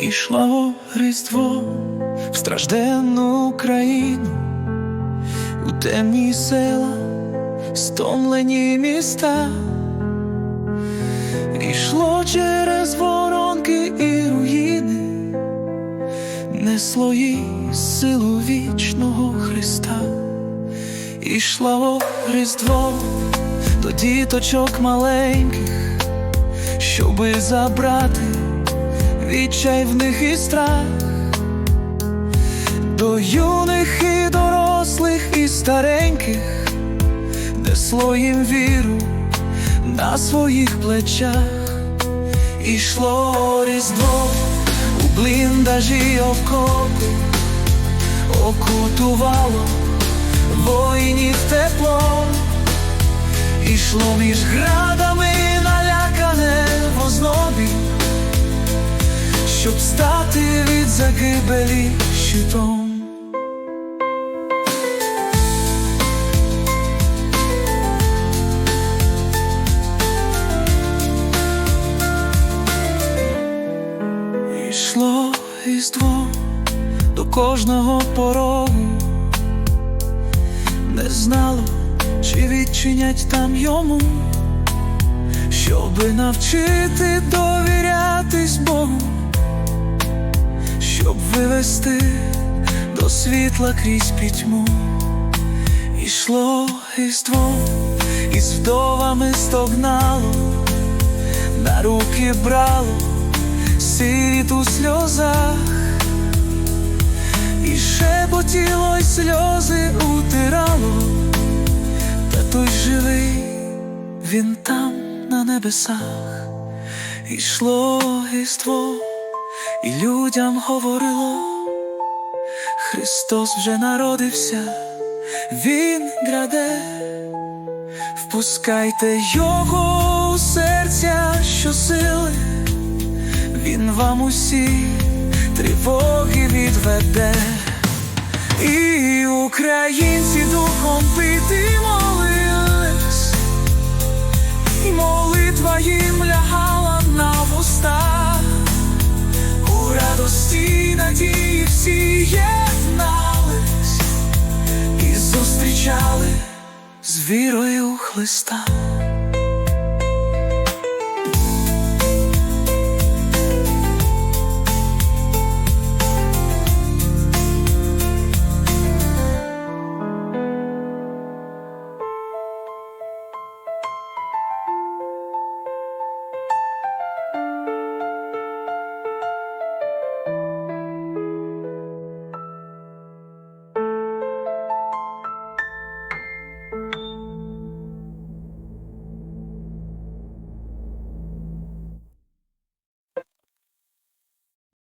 Ішло Різдво в стражденну Україну, у темні села, стомлені міста, Ішло через воронки і руїни, несло їй силу вічного Христа, Ішло Різдво до діточок маленьких, щоби забрати відчай в них і страх, до юних і дорослих і стареньких, несло їм віру на своїх плечах, ішло різдво у бліндажі окопи, окутувало воїнів тепло, ішло між градами щоб стати від загибелі щитом. Ішло різдво до кожного порогу, не знало, чи відчинять там йому, щоби навчити довірятись Богу щоб вивести до світла крізь пітьму, Ішло із вдовами стогнало, на руки брало сиріт у сльозах, і шепотіло, й сльози утирало, та той живий, він там на небесах, Ішло різдво і людям говорило, Христос вже народився, Він граде, впускайте Його у серця щосили, Він вам усі тривоги відведе, і українці всі єднались і зустрічали з вірою Христа.